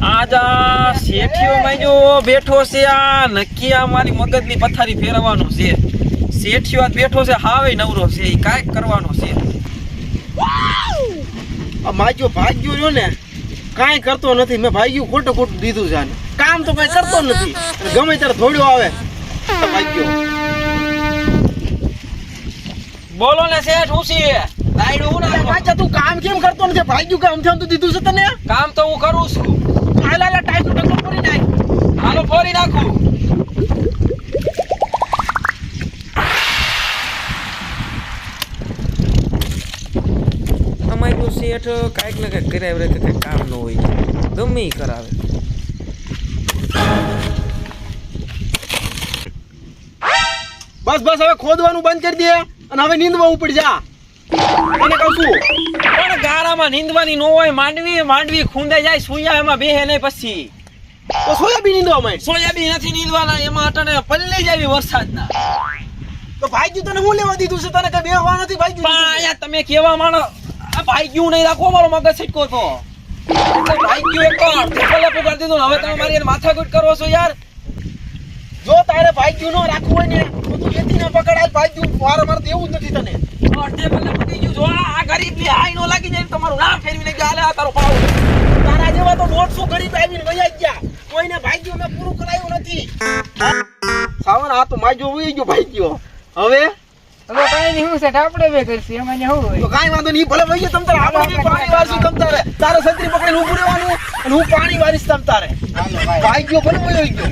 આજ શેઠિયોમાં જો બેઠો છે આ નક્કી આ મારી મગજની પથારી ફેરવવાનો છે. શેઠિયો બેઠો છે હાવે નવરો છે ઈ કાંઈક કરવાનો છે. આ માજો ભાગ્યો રહ્યો ને કાંઈ કરતો નથી મેં ભાગ્યું ખોટું ખોટું દીધું છે આને. કામ તો કાંઈ કરતો નથી અને ગમે ત્યારે થોડ્યો આવે તો ભાગ્યો. બોલો ને શેઠ હું છે લાઈડું હું અરે નાખો. તું કામ કેમ કરતો નથી ભાગ્યું કામ થયું તો દીધું છે તને? કામ તો હું કરું છું. હાલ હાલ ટાઈમનું કરી નાખ. હાલો ફોરી નાખું. અમારું શેઠ કાંઈક ને કાંઈક કરાવે કે કઈ કામ ન હોય. ગમે કરાવે. બસ બસ હવે ખોદવાનું બંધ કરી દે અને હવે નીંદવા ઉપડી જા એને કહું છું? પણ ગારામાં નીંદવાની નો હોય માંડવી માંડવી ખૂંદે જાય સુયા એમાં બેહે નહીં પછી. તો સોયાબીન નીંદવા માંડ સોયાબીન નથી નીંદવાના એમાં અટાણે પલ્લી જેવી વરસાદના. તો ભાઈજી તને હું લેવા દીધું છે? તને કઈ બેહવા નથી પણ ભાગ્યું અહીંયા તમે કેવા માણો આ ભાઈ ગયું નહીં રાખો મારો મગજ છટકો તો. ભાઈ ગયું એક તો અડધો પગાર દીધું હવે તમે મારી માથા માથાકૂટ કરો છો યાર. જો તારે ભાગ્યું ન રાખવું હોય ને તો તું એથી દઉં પકડાય ભાગ્યું દેવું જ નથી તને. અડધે ભલે પતી ગયું. જો આ ગરીબની હાઈ નો લાગી જાય તમારું નામ ફેરવીને હાલે આ તારો પાવ તારા જેવા તો દોઢસો ગરીબ આવીને વયા ગયા. કોઈને ભાગ્યું મેં પૂરું કરાયું નથી. સાવન આ તો માજો ઉઈ ગયો ભાગ્યો. હવે? હવે કઈ નહીં હું સેઠ આપણે બે કરશું. એમાં શું તો હોય વાંધો નહીં ભલે ભાઈ તમ તારે. આપણે પાણી વારશું તમ તારે. તારે છત્રી પકડીને ઊભું રહેવાનું અને હું પાણી વારીશ તમ તારે. ભાગ્યો ભલે વયો ગયો.